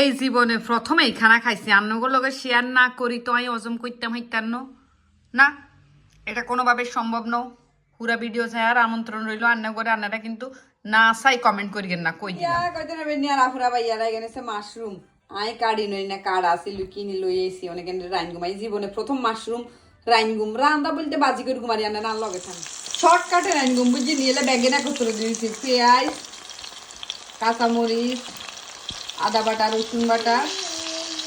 এই জীবনে প্রথমেই খানা খাইছি। আন্নগুলো লগে শেয়ার না করি, তো আমি হজম করতাম হইতাম না। এটা কোনোভাবে সম্ভব ন পুরা ভিডিও আর আমন্ত্রণ রইল রান্না করে আন্নাটা কিন্তু না চাই কমেন্ট করিয়েন না, কই না মাশরুম আই কাড়ি নই না, কাড়া আছে লুকিনি লই এসি অনেক রাইন জীবনে প্রথম মাশরুম রাইন গুম রান্দা বলতে বাজি করে গুমারি আনা না লগে থান শর্টকাটে রাইন গুম বুঝি নিয়ে ব্যাগে না কত দিয়েছি। পেঁয়াজ, কাঁচামরিচ আদা বাটা রসুন বাটা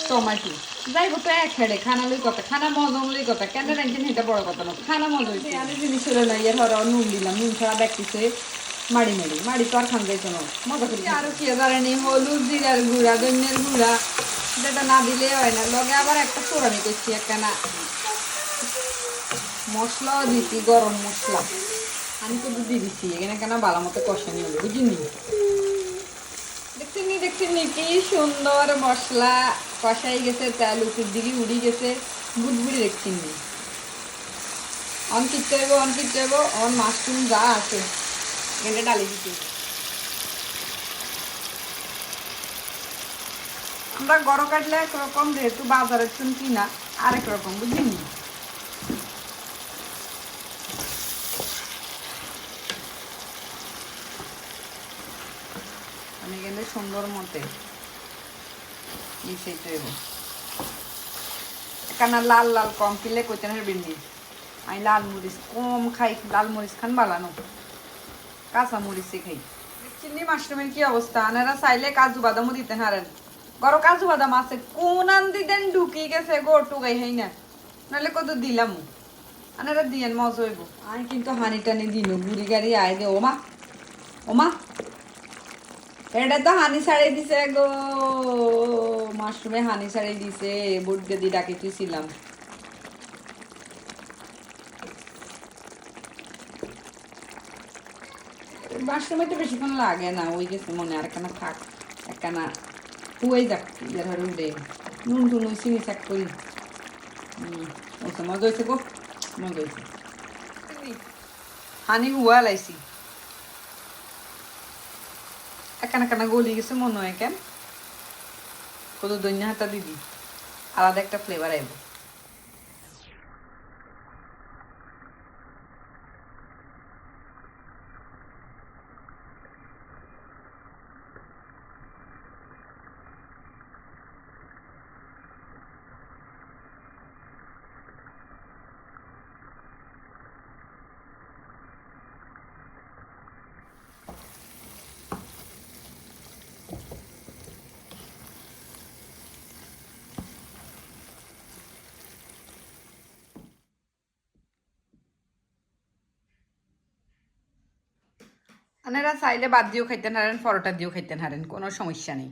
টমাটো। যাইব তো এক হেডে খানা লই কথা খানা মজম লই কথা কেন রাইন এটা বড় কথা না খানা মজা হয়েছে আমি জিনিস হলো না ইয়ে ধরো নুন দিলাম নুন ছাড়া দেখতেছে মাড়ি মাড়ি মাড়ি তো আর খান যাইতো না। মজা করি। আরও কি জানি হলুদ জিরার গুঁড়া ধনিয়ার গুঁড়া যেটা না দিলে হয় না। লগে আবার একটা ফোড়ানি করছি একটা না মশলাও দিছি গরম মশলা। আমি তো দুধ দিছি এখানে কেন ভালো মতো কষানি হবে বুঝিনি? দেখছেন নি দেখছেন কি সুন্দর মশলা, কষাই গেছে, তেল উপর দিকে উড়ি গেছে বুদবুড়ি দেখছেন নি। অন কিনতে হইব, অন মাশরুম যা আছে এখানে ডালি দিতে আমরা গড় কাটলে একরকম, যেহেতু বাজারের চুন কিনা, আরেক রকম, বুঝলি আমি এখানে সুন্দর মতে মিশাইতে হইব এখানে লাল লাল কম কিনলে কইতে না বিন্দি। আমি লাল মরিচ কম খাই, লাল মরিচ খান বালানো। কাঁচা মরিচে খাই। চিনি মাশরুমের কি অবস্থা? আনারা চাইলে কাজু বাদামও দিতে হারেন গরো কাজু বাদাম আছে কোন আন্দি দেন ঢুকি গেছে গো, টুকাই হাই না। নাহলে কত দিলাম? আনারা দিয়েন, মজা হইব। আমি কিন্তু হানি টানি দিল বুড়ি গাড়ি আয় দে, ওমা। ওমা। এটা তো হানি ছাড়াই দিছে গো। মাশরুমে হানি ছাড়াই দিছে বুট গদি ডাকে তুইছিলাম মাশরুমে তো বেশিক্ষণ লাগে না ওই গেছে মনে আর একখানা থাক একখানা হুয়াই যাক ইয়ে ধরে উঠে নুন টুন ওই চিনি চাক করি। ওইসে মজা হয়েছে গো মজা হয়েছে হানি হুয়া লাইছি একখানা একখানা গলি গেছে মনে হয়, কেন? কত দৈন্য হাতা দিদি আলাদা একটা ফ্লেভার আইব। আপনারা চাইলে বাদ দিয়েও খাইতেন হারেন পরোটা দিয়েও খাইতেন হারেন কোনো সমস্যা নেই।